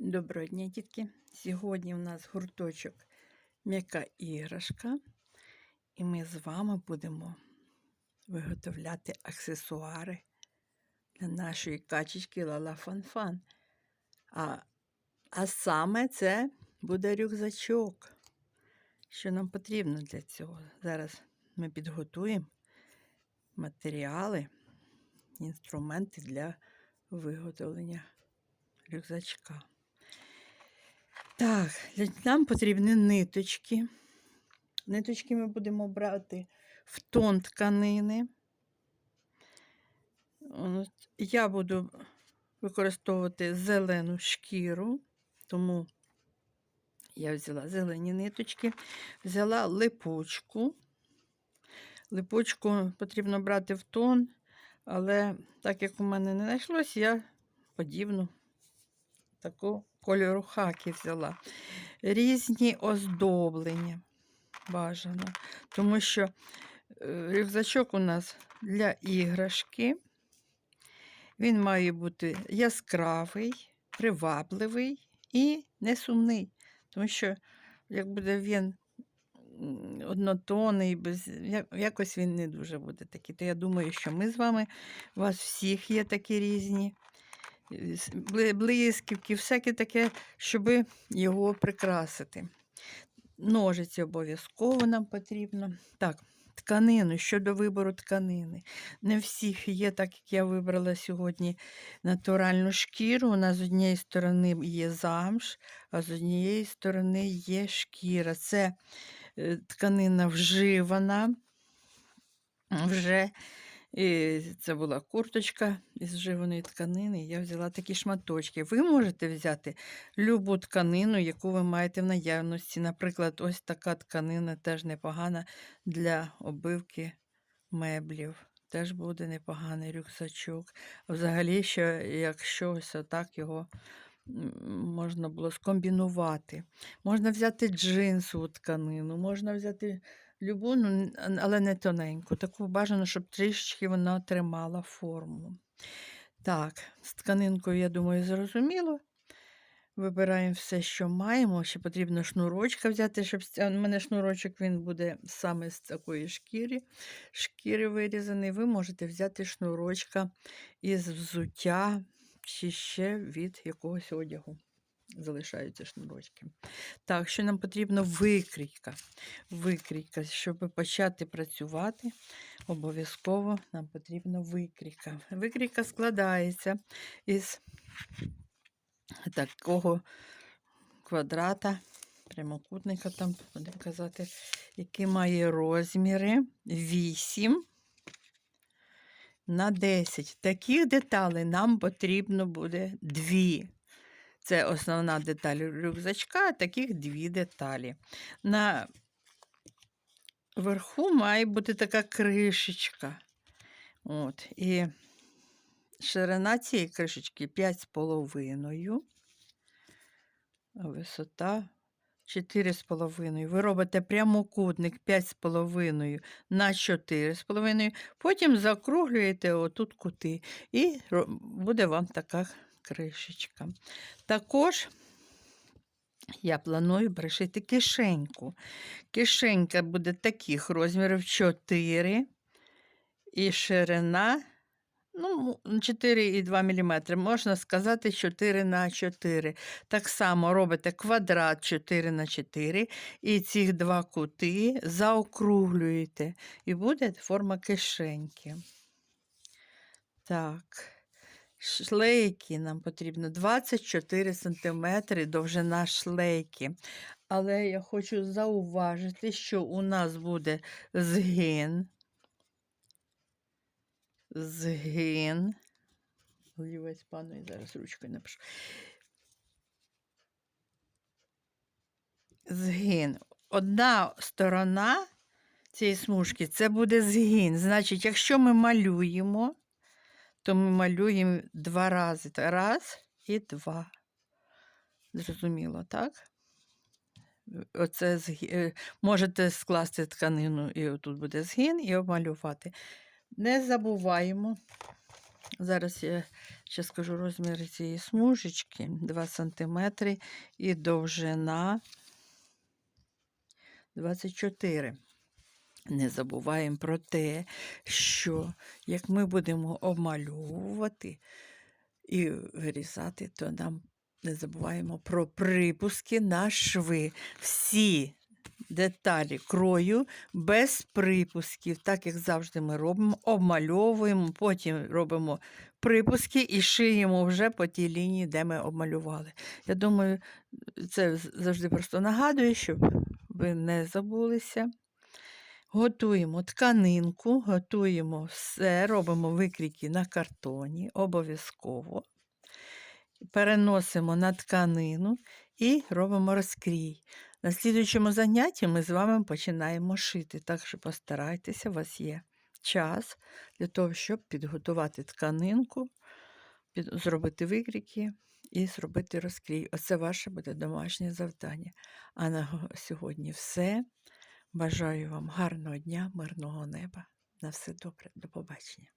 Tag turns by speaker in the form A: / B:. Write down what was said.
A: Доброго дня, дітки. Сьогодні у нас гурточок м'яка іграшка, і ми з вами будемо виготовляти аксесуари для нашої качечки Лала Фанфан. А, а саме це буде рюкзачок. Що нам потрібно для цього? Зараз ми підготуємо матеріали, інструменти для виготовлення рюкзачка. Так, нам потрібні ниточки. Ниточки ми будемо брати в тон тканини. Я буду використовувати зелену шкіру, тому я взяла зелені ниточки, взяла липучку. Липучку потрібно брати в тон, але так як у мене не знайшлось, я подібну таку кольору хаки взяла. Різні оздоблення бажано, тому що е, рюкзачок у нас для іграшки. Він має бути яскравий, привабливий і несумний. Тому що, як буде він однотонний, без, якось він не дуже буде такий. То я думаю, що ми з вами, у вас всіх є такі різні блисківки, всяке таке, щоб його прикрасити. Ножиці обов'язково нам потрібно. Так, тканину щодо вибору тканини. Не всіх є, так як я вибрала сьогодні натуральну шкіру. У нас з однієї сторони є замш, а з однієї сторони є шкіра. Це е, тканина вживана. Вже і це була курточка із вживаної тканини. Я взяла такі шматочки. Ви можете взяти любу тканину, яку ви маєте в наявності. Наприклад, ось така тканина теж непогана для обивки меблів. Теж буде непоганий рюкзачок. Взагалі, ще, якщо ось отак його можна було скомбінувати. Можна взяти джинсову тканину, можна взяти любу, ну, але не тоненьку. Таку бажано, щоб трішечки вона тримала форму. Так, з тканинкою, я думаю, зрозуміло. Вибираємо все, що маємо. Ще потрібно шнурочка взяти, щоб у мене шнурочок він буде саме з такої шкіри, шкіри вирізаний. Ви можете взяти шнурочка із взуття чи ще від якогось одягу. Залишаються шнурочки. Так, що нам потрібно викрійка. Викрійка, щоб почати працювати, обов'язково нам потрібна викрійка. Викрійка складається із такого квадрата, прямокутника, там, будемо казати, який має розміри 8 на 10. Таких деталей нам потрібно буде дві. Це основна деталь рюкзачка, а таких дві деталі. На верху має бути така кришечка. От, і ширина цієї кришечки 5,5, а висота 4,5. Ви робите прямокутник 5,5 на 4,5, потім закруглюєте отут кути, і буде вам така кришечка. Також я планую пришити кишеньку. Кишенька буде таких розмірів 4 і ширина ну, 4,2 мм. Можна сказати 4 на 4. Так само робите квадрат 4 на 4 і ці два кути заокруглюєте. І буде форма кишеньки. Так. Шлейки нам потрібно 24 см довжина шлейки. Але я хочу зауважити, що у нас буде згин. Згин. Олівець пану і зараз ручкою напишу. Згин. Одна сторона цієї смужки це буде згин. Значить, якщо ми малюємо, то ми малюємо два рази. Раз і два. Зрозуміло, так? Оце згі- е, можете скласти тканину, і отут буде згин, і обмалювати. Не забуваємо Зараз я ще скажу розмір цієї смужечки 2 см і довжина 24 Не забуваємо про те, що як ми будемо обмальовувати і вирізати, то нам не забуваємо про припуски на шви. Всі деталі крою без припусків, так як завжди ми робимо, обмальовуємо, потім робимо припуски і шиємо вже по тій лінії, де ми обмалювали. Я думаю, це завжди просто нагадую, щоб ви не забулися. Готуємо тканинку, готуємо все, робимо викрійки на картоні, обов'язково. Переносимо на тканину і робимо розкрій. На слідуючому занятті ми з вами починаємо шити. Так що постарайтеся, у вас є час для того, щоб підготувати тканинку, зробити викрійки і зробити розкрій. Оце ваше буде домашнє завдання. А на сьогодні все. Бажаю вам гарного дня, мирного неба. На все добре. До побачення.